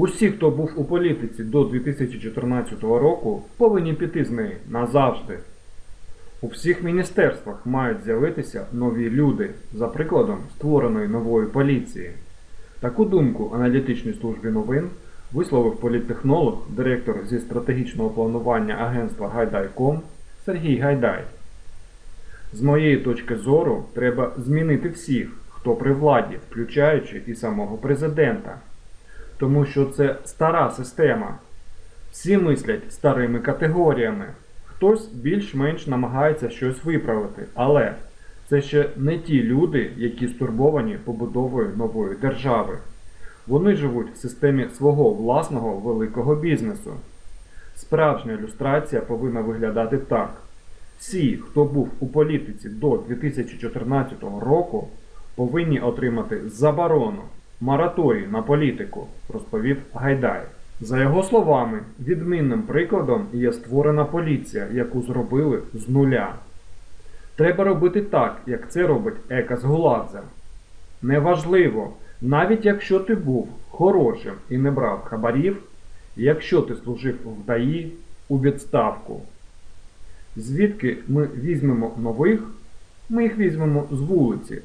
Усі, хто був у політиці до 2014 року, повинні піти з неї назавжди. У всіх міністерствах мають з'явитися нові люди, за прикладом створеної нової поліції. Таку думку аналітичній службі новин висловив політтехнолог, директор зі стратегічного планування агентства Гайдай.ком Сергій Гайдай. З моєї точки зору, треба змінити всіх, хто при владі, включаючи і самого президента. Тому що це стара система. Всі мислять старими категоріями. Хтось більш-менш намагається щось виправити, але це ще не ті люди, які стурбовані побудовою нової держави. Вони живуть в системі свого власного великого бізнесу. Справжня ілюстрація повинна виглядати так. Всі, хто був у політиці до 2014 року, повинні отримати заборону, мораторій на політику, розповів Гайдай. За його словами, відмінним прикладом є створена поліція, яку зробили з нуля. Треба робити так, як це робить Екас Гуладзе. Неважливо, навіть якщо ти був хорошим і не брав хабарів, якщо ти служив в ДАІ у відставку. Звідки ми візьмемо нових? Ми їх візьмемо з вулиці.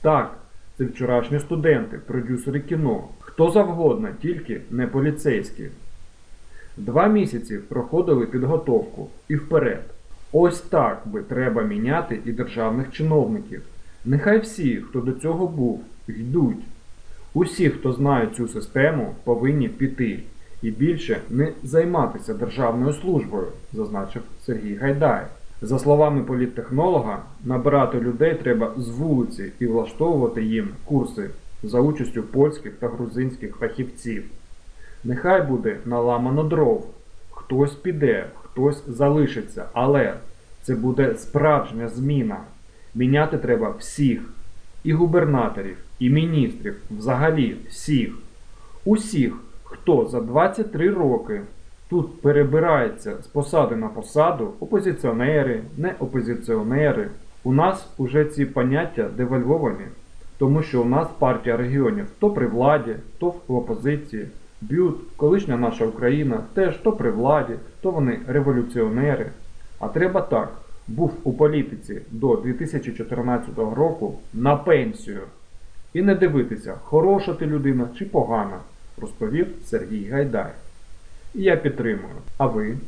Так, це вчорашні студенти, продюсери кіно, хто завгодно, тільки не поліцейські. Два місяці проходили підготовку і вперед. Ось так би треба міняти і державних чиновників. Нехай всі, хто до цього був, йдуть. Усі, хто знає цю систему, повинні піти і більше не займатися державною службою, зазначив Сергій Гайдай. За словами політтехнолога, набирати людей треба з вулиці і влаштовувати їм курси за участю польських та грузинських фахівців. Нехай буде наламано дров, хтось піде, хтось залишиться, але це буде справжня зміна. Міняти треба всіх, і губернаторів, і міністрів, взагалі всіх. Усіх, хто за 23 роки тут перебирається з посади на посаду, опозиціонери, не опозиціонери. У нас уже ці поняття девальвовані, тому що у нас партія регіонів то при владі, то в опозиції. Б'ют, колишня наша Україна, теж то при владі, то вони революціонери. А треба так, був у політиці до 2014 року на пенсію. І не дивитися, хороша ти людина чи погана, розповів Сергій Гайдай. Я підтримую. А ви?